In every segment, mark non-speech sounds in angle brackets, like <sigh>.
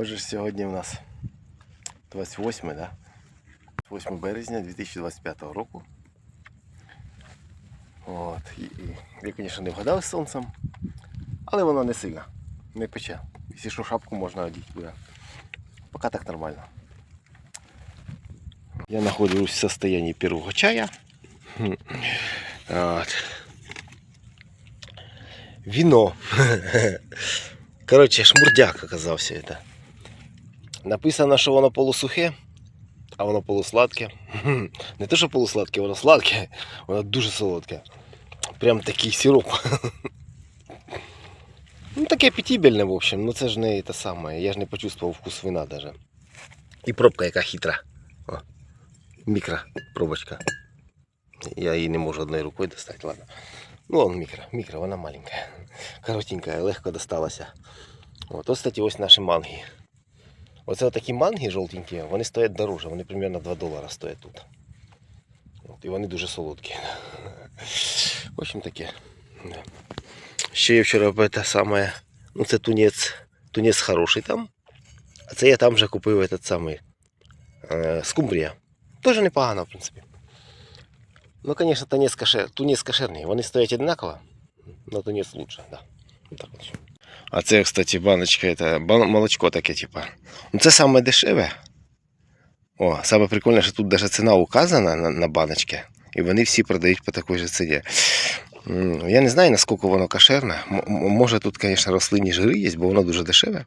Отже, сьогодні у нас 28, да? 8 березня 2025 року. От. І, і, я, звісно, не вгадав з сонцем, але воно не сильно, не пече. Якщо що шапку можна одіти буде. Поки так нормально. Я знаходжусь в состоянии первого чая. От. Вино. <laughs> Короче, шмурдяк оказався это. Написано, що воно полусухе, а воно полусладке. Не те, що полусладке, воно сладке, воно дуже солодке. Прям такий сироп. <laughs> Ну, таке апетибельне, в общем. Ну це ж не те саме. Я ж не почувствував вкус вина даже. І пробка яка хитра. О, мікро пробочка. Я її не можу одною рукою достати, ладно. Ну, вон мікро, мікро, вона маленька. Коротенька, легко досталася. От, ось, кстати, ось наші манги. Оце такі манги жовтенькі, вони стоять дороже, вони примерно 2 долара стоять тут. От, і вони дуже солодкі. В общем таке. Да. Ще я вчора те саме. Ну це тунець. Тунець хороший там. А це я там вже купив этот самий е, скумбрія. Теж непогано, в принципі. Ну, звісно, тунець, кашер, тунець кошерний. Вони стоять однаково, но тунець лучше, да. Вот так от. А це, кстати, баночка, это молочко таке, типа. Ну це саме дешеве. О, саме прикольне, що тут даже ціна указана на, на баночки. І вони всі продають по такій же ціні. Я не знаю, наскільки воно кошерне. Може тут, звісно, рослинні жири є, бо воно дуже дешеве.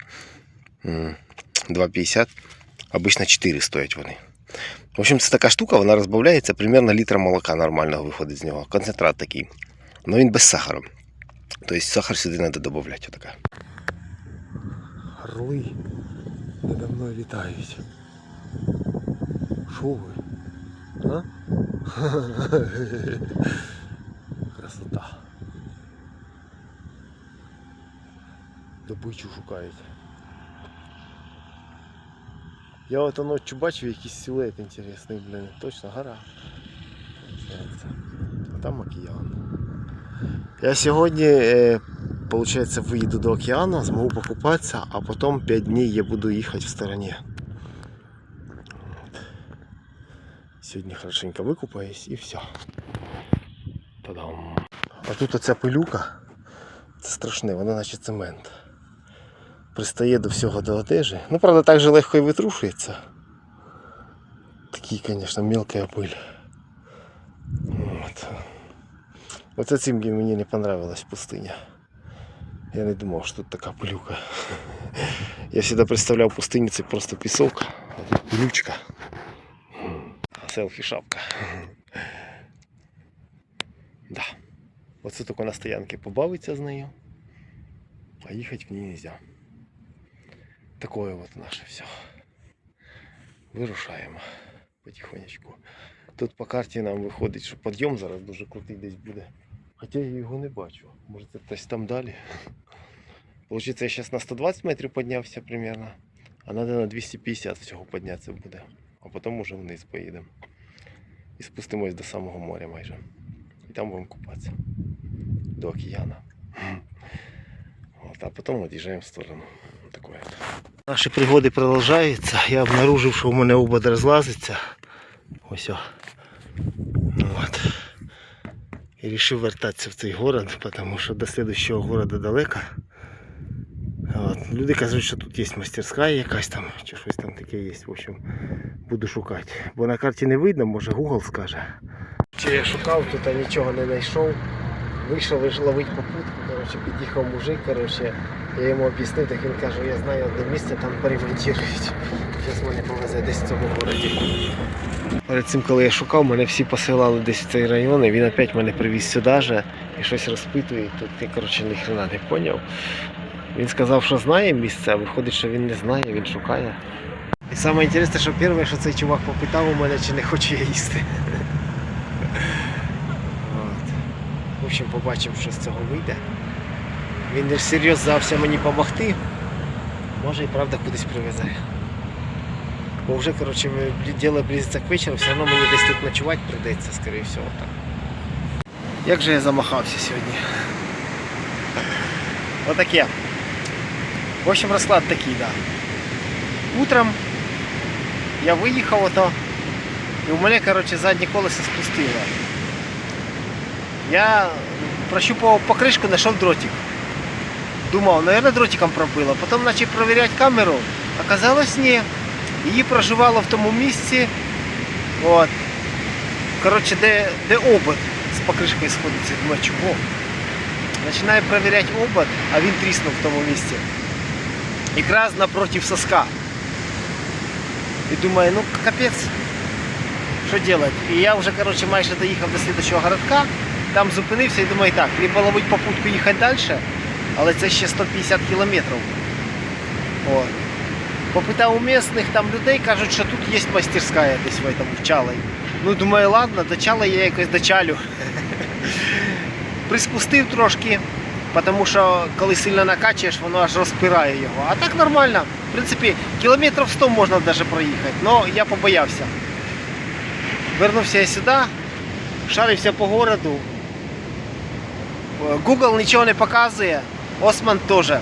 2,50. Обично 4 стоять вони. В общем, це така штука, вона розбавляється, примерно літр молока нормального виходить з нього. Концентрат такий. Но він без сахару. Тобто сахар сюди треба додати. Отака. Орли надо мною літають. Що ви? А? <laughs> Красота. Добичу шукають. Я от ночі бачив якийсь силует інтересний, блин. Точно гора. Получається. А там океан. Я сьогодні, е, получается, виїду до океану, змогу покупатися, а потім 5 днів я буду їхати в стороні. Сьогодні хорошенько викупаюсь і все. Та-дам. А тут оця пилюка, це страшне, вона наче цемент. Пристає до всього до одежі. Ну, правда, так же легко і витрушується. Такий, звісно, мелкая пиль. От. Оце цим мені не понравилась пустиня. Я не думав, що тут така пилюка. Я завжди представляв пустиню це просто пісок, а тут пилючка. Селфі шапка. Да. Оце тільки на стоянці побавиться з нею, а їхати в ній не можна. Такое вот наше все. Вирушаємо потихонечку. Тут по карті нам виходить, що підйом зараз дуже крутий десь буде. Хоча я його не бачу. Може це хтось там далі. Получиться, я зараз на 120 метрів піднявся примерно, а треба на 250 всього піднятися буде. А потім уже вниз поїдемо. І спустимось до самого моря майже. І там будемо купатися. До океану. От, а потім від'їжджаємо в сторону. Такое. Наші пригоди продовжуються. Я обнаружив, що у мене обод розлазиться. Ось. о. От. І вирішив вертатися в цей город, тому що до слідчого города далеко. От. Люди кажуть, що тут є мастерська якась там, чи щось там таке є. В общем, буду шукати. Бо на карті не видно, може Google скаже. Чи я шукав, тут нічого не знайшов. Вийшов лиш ловити попутку, коротше, під'їхав мужик, коротше, я йому об'яснив, так він каже, я знаю одне місце, там поремонтують. Зараз мене повезе десь в цьому городі. Перед цим, коли я шукав, мене всі посилали десь в цей район, і він опять мене привіз сюди же і щось розпитує. Тут я коротше ні хрена не поняв. Він сказав, що знає місце, а виходить, що він не знає, він шукає. І саме інтересне, що перше, що цей чувак попитав у мене, чи не хочу я їсти. От. В общем, побачимо, що з цього вийде. Він не всерйоз мені допомогти. Може і правда кудись привезе. Бо вже, коротше, діло близиться к вечору, все одно мені десь тут ночувати прийдеться, скоріше всього. Так. Як же я замахався сьогодні? Отаке. В общем, розклад такий. Да. Утром я виїхав ото, і у мене, коротше, заднє колесо спустило. Я прощупав покришку, знайшов дротик. Думав, наверное, дротиком пробило. Потім почав перевіряти камеру. Оказалось, ні. Її проживало в тому місці. От. Коротше, де, де обод з покришкою сходиться. Думаю, чого? Починаю перевіряти обод, а він тріснув в тому місці. Якраз напротив соска. І думаю, ну капець, що робити? І я вже коротше, майже доїхав до слідчого городка, там зупинився і думаю, так, либо ловить попутку їхати далі, але це ще 150 кілометрів. От. Попитав у місних там людей, кажуть, що тут є мастерська десь в этом, в. Ну, думаю, ладно, до Чала я якось дочалю. <laughs> Приспустив трошки, тому що коли сильно накачуєш, воно аж розпирає його. А так нормально. В принципі, кілометрів 100 можна навіть проїхати, але я побоявся. Вернувся я сюди, шарився по городу. Google нічого не показує, Осман теж.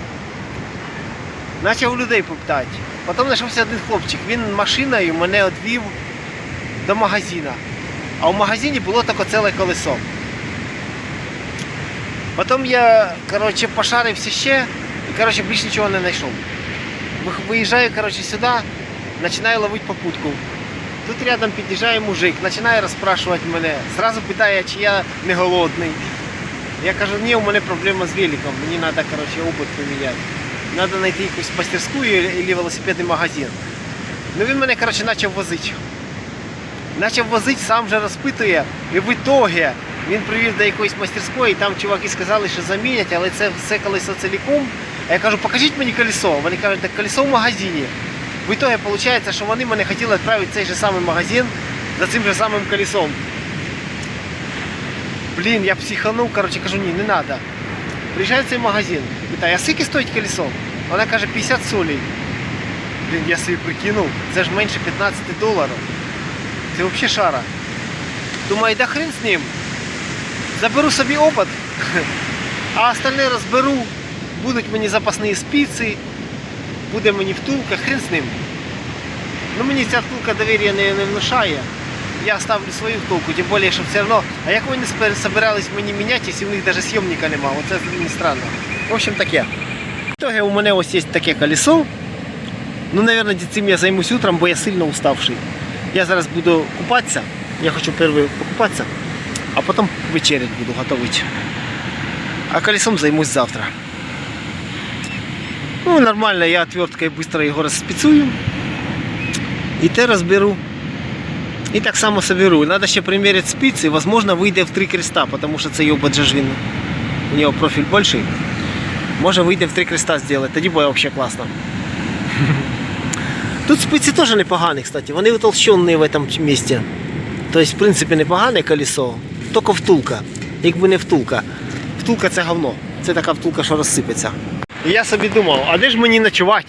Почав людей питати. Потім знайшовся один хлопчик, він машиною мене відвів до магазина. А в магазині було тільки ціле колесо. Потім я коротше, пошарився ще і коротше, більше нічого не знайшов. Виїжджаю коротше, сюди, починаю ловити попутку. Тут рядом під'їжджає мужик, починає розпрашувати мене. Зразу питає, чи я не голодний. Я кажу, ні, у мене проблема з великом, мені треба коротше, поміняти. Треба знайти якусь мастерську або велосипедний магазин. Ну він мене коротше, почав возити. Почав возити, сам вже розпитує. І в ітогі він привів до якоїсь мастерської, і там чуваки сказали, що замінять, але це все колесо ціліком. А я кажу, покажіть мені колесо. Вони кажуть, так колесо в магазині. В ітогі виходить, що вони мене хотіли відправити в цей же самий магазин за цим же самим колесом. Блін, я психанув, коротше, кажу, ні, не треба. Приїжджаю в цей магазин, питаю, а скільки стоїть колесо? Вона каже, 50 солей. Блін, я собі прикинув, це ж менше 15 доларів. Це взагалі шара. Думаю, да хрен з ним. Заберу собі опит, <laughs> а остальне розберу. Будуть мені запасні спиці, буде мені втулка, хрен з ним. Ну мені ця втулка довір'я не, не внушає. Я ставлю свою втулку, тим більше, що все одно. А як вони собирались мені міняти, якщо в них навіть зйомника немає? Оце мені странно. В общем таке. В итоге у мене ось є таке колесо. Ну, наверное, цим я займусь утром, бо я сильно уставший. Я зараз буду купатися. Я хочу перший покупатися, а потім вечерять буду готувати. А колесом займусь завтра. Ну, нормально, я отверткою швидко його розспецую. І те розберу. І так само соберу. Надо ще приміряти спиці, возможно, вийде в три креста, тому що це його же ж він. У нього профіль більший. Може вийде в три креста зробити, тоді буде взагалі класно. <laughs> Тут спиці теж непогані, кстати. Вони утолщені в цьому місці. Тобто, в принципі, непогане колесо, тільки втулка. Якби не втулка. Втулка це говно. Це така втулка, що розсипеться. І я собі думав, а де ж мені ночувати?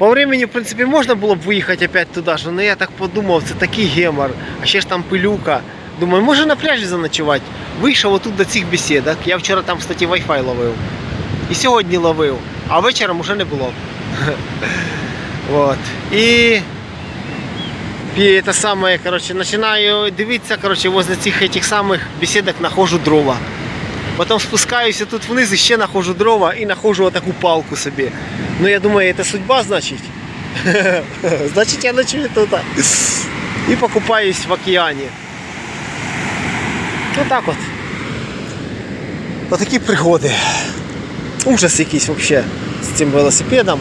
По времени, в принципі, можна було б виїхати опять туди ж, але я так подумав, це такий гемор, а ще ж там пилюка. Думаю, може на пляжі заночувати. Вийшов отут до цих бесідок. Я вчора там, кстати, Wi-Fi ловив. І сьогодні ловив, а вечором уже не було. <laughs> Вот. І і це саме, коротше, починаю дивитися, коротше, возле цих этих самих бесідок нахожу дрова. Потім спускаюся тут вниз і ще нахожу дрова і нахожу отаку палку собі. Ну я думаю, це судьба, значить. <laughs> Значить я ночую тут. І покупаюсь в океані. Отак от. Отакі пригоди. Ужас якийсь взагалі з цим велосипедом.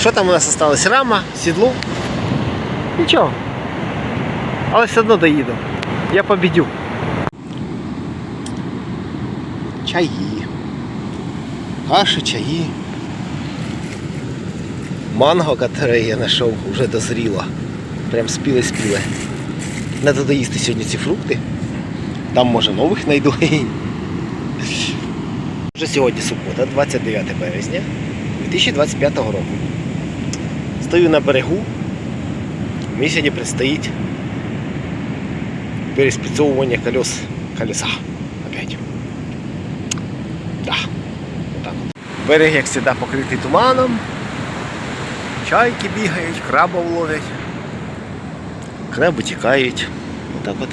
Що там у нас осталось? Рама, сідло. Нічого. Але все одно доїду. Я побідю. Чаї. Каши, чаї. Манго, яке я знайшов, вже дозріло. Прям спіле-спіле. Надо доїсти сьогодні ці фрукти. Там може нових знайду. Вже сьогодні субота, 29 березня 2025 року. Стою на берегу. Мені сьогодні предстоїть переспецовування колес колеса. Опять. Да. Берег, як завжди, покритий туманом. Чайки бігають, крабов ловлять. Краби тікають. Отак от.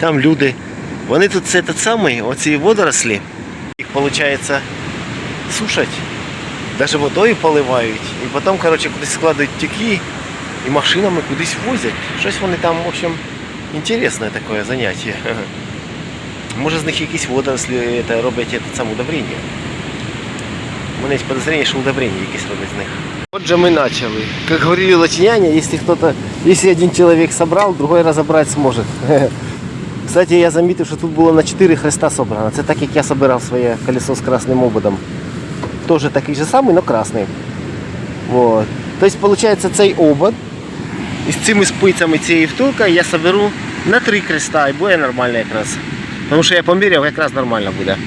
Там люди. Вони тут це те саме, оці водорослі, їх виходить сушать, навіть водою поливають, і потім, коротше, кудись складають тюки і машинами кудись возять. Щось вони там, в общем, інтересне таке заняття. <laughs> Може з них якісь водорослі це, роблять це саме удобрення. У мене є подозрение, що удобрення якісь роблять з них. Отже, ми почали. Як говорили латиняне, если кто-то, если один человек собрал, другой разобрать сможет. <laughs> Кстати, я замітив, що тут було на 4 хреста собрано. Це так, як я собирав своє колесо з красним ободом. Тоже такий же самий, але красний. Вот. Тобто, виходить, цей обод із цими спицями цієї втулкою я соберу на 3 креста і буде нормально якраз. Тому що я поміряв, якраз нормально буде.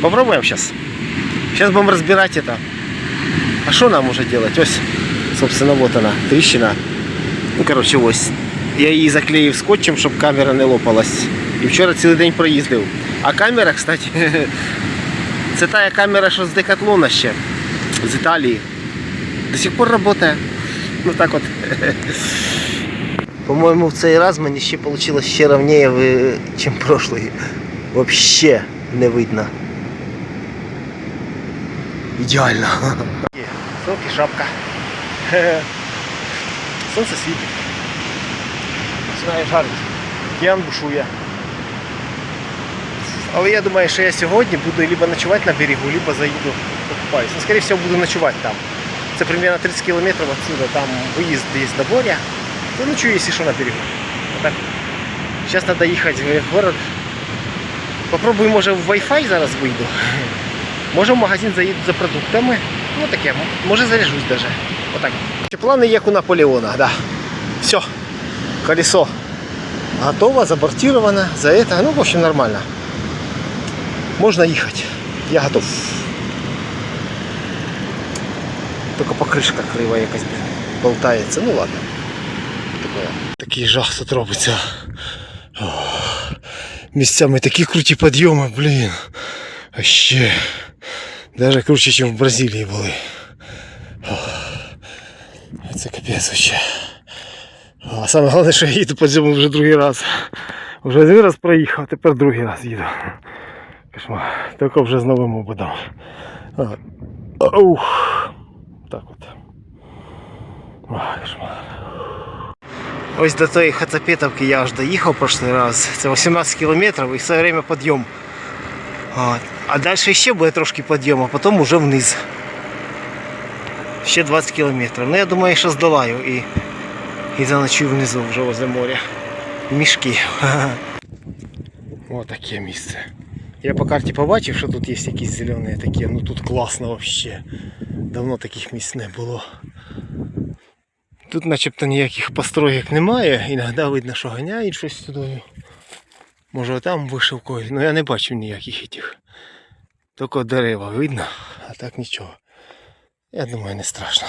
Попробуємо зараз. Сейчас будем разбирать это. А что нам уже делать? Ось, собственно, вот она, трещина. Ну, короче, ось. Я її заклеїв скотчем, щоб камера не лопалась. І вчора цілий день проїздив. А камера, кстати, <laughs> це та камера, що з Декатлона ще. З Італії. До сих пор працює. Ну так от. <laughs> По-моєму, в цей раз мені ще вийшло ще ровніше, ніж прошлий. Вообще не видно. Ідеально. <laughs> Селфі шапка. <laughs> Сонце світить. Починає жарити. Океан бушує. Але я думаю, що я сьогодні буду либо ночувати на берегу, либо заїду покупаюсь. Ну, скорее всего, буду ночувати там. Це примерно 30 кілометрів отсюда, там виїзд є до моря. Ну, ночую, якщо що, на берегу. Отак. Зараз треба їхати в город. Попробую, може, в Wi-Fi зараз вийду. <laughs> Може в магазин заїду за продуктами. Ну таке, може заряжусь даже. Отак. Плани як у Наполеона, да. Все. Колесо готово, забортировано. За это, ну, в общем, нормально. Можно ехать. Я готов. Только покришка крива якась блін, болтається. Ну ладно. Такое. Такий жах тут робиться. Ох. Місцями такі круті підйоми, блін. А ще. Даже круче, ніж в Бразилії були. Це капець вообще. А саме головне, що я їду по цьому вже другий раз. Вже один раз проїхав, тепер другий раз їду. Кошмар. Тільки вже з новим ободом. А, Ух. Так от. Ох, кошмар. Ось до тої Хацапетовки я аж доїхав прошлий раз. Це 18 кілометрів і все время підйом. От. А далі ще буде трошки підйом, а потім уже вниз. Ще 20 кілометрів. Ну я думаю, що здолаю і, і заночую внизу вже возле моря. Мішки. <laughs> Ось таке місце. Я по карті побачив, що тут є якісь зелені такі, ну тут класно вообще. Давно таких місць не було. Тут начебто ніяких построєк немає, іноді видно, що ганяють щось туди. Може там вишивкою, ну я не бачив ніяких этих. Тільки дерева видно, а так нічого. Я думаю, не страшно.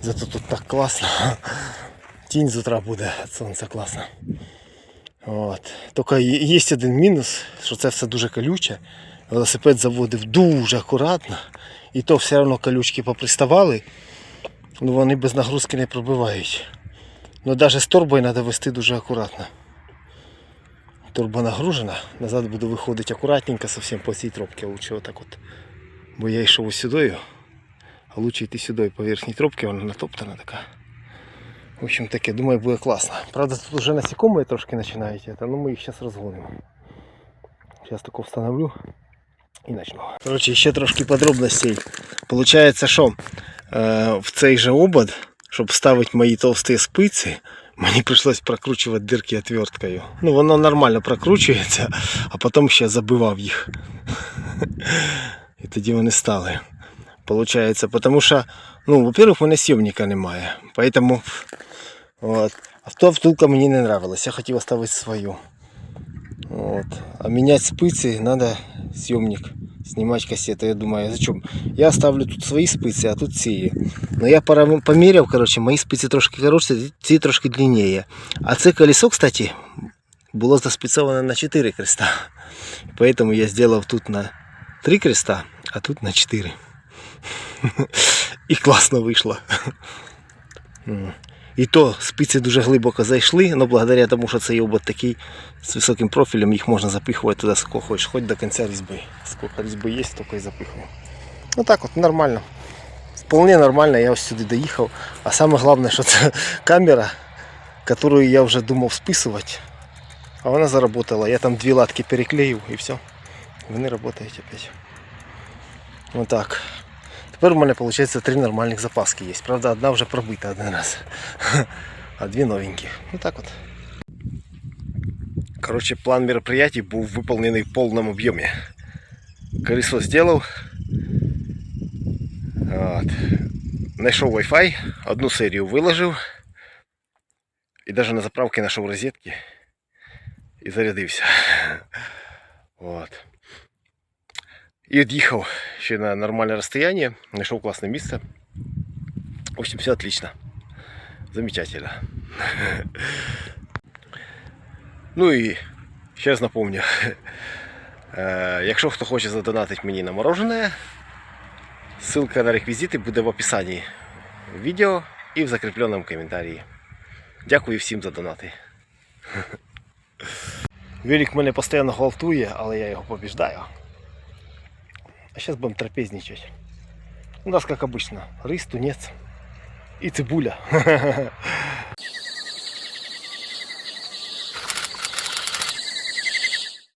Зато тут так класно. Тінь з утра буде від сонця класно. От. Тільки є один мінус, що це все дуже колюче. Велосипед заводив дуже акуратно. І то все одно колючки поприставали. Ну вони без нагрузки не пробивають. Ну навіть з торбою треба вести дуже акуратно. Турба нагружена, назад буду виходити акуратненько совсем по цій тропці, лучше отак от. Бо я йшов сюди, а лучше йти сюди по верхній тропці, вона натоптана така. В общем таке, думаю, буде класно. Правда, тут вже насекомые трошки починають, ну ми їх зараз розгонимо. Зараз тако встановлю і начну. Коротше, ще трошки подробностей. Получається, що е, в цей же обод, щоб вставити мої товсті спиці, мені прийшлось прокручувати дирки отверткою. Ну, воно нормально прокручується, а потім ще забивав їх. <laughs> І тоді вони стали. Получається, тому що, ну, во-первых, у мене сйомника немає. Поэтому от. Авто втулка мені не нравилась, я хотів оставити свою. Вот. А менять спицы надо съемник, снимать кассету. Я думаю, зачем? Я оставлю тут свої спиці, а тут ці. Но я пора- поміряв, короче, мої спиці трошки коротші, ці трошки длиннее. А це колесо, кстати, було заспецовано на 4 креста. Поэтому я сделал тут на 3 креста, а тут на 4. <laughs> І класно вийшло. <laughs> І то спиці дуже глибоко зайшли, але благодаря тому, що цей обод такий з високим профілем, їх можна запихувати туди скільки хочеш, хоч до кінця різьби. Скільки різьби є, стільки і запихую. Ну так от, нормально. Вполне нормально, я ось сюди доїхав. А саме головне, що це <laughs> камера, яку я вже думав списувати. А вона заработала. Я там дві латки переклеїв і все. Вони працюють опять. Отак. Тепер у мене виходить три нормальних запаски є. Правда, одна вже пробита один раз. <laughs> А дві новенькі. Ну так от. Короче, план мероприятий був виконаний в повному об'ємі. Колесо зробив. От. Знайшов Wi-Fi, одну серію виложив. І навіть на заправці знайшов розетки. І зарядився. <laughs> От. І від'їхав ще на нормальне розстояние. Знайшов класне місце. В общем, все отлично. Замечательно. <laughs> Ну і ще раз напомню. Якщо хто хоче задонатити мені на мороженое, ссылка на реквізити буде в описанні відео і в закріпленому коментарі. Дякую всім за донати. <laughs> Велик мене постійно гвалтує, але я його побіждаю. А сейчас будем трапезничать. У нас, как обычно, рис, тунец и цибуля. <laughs>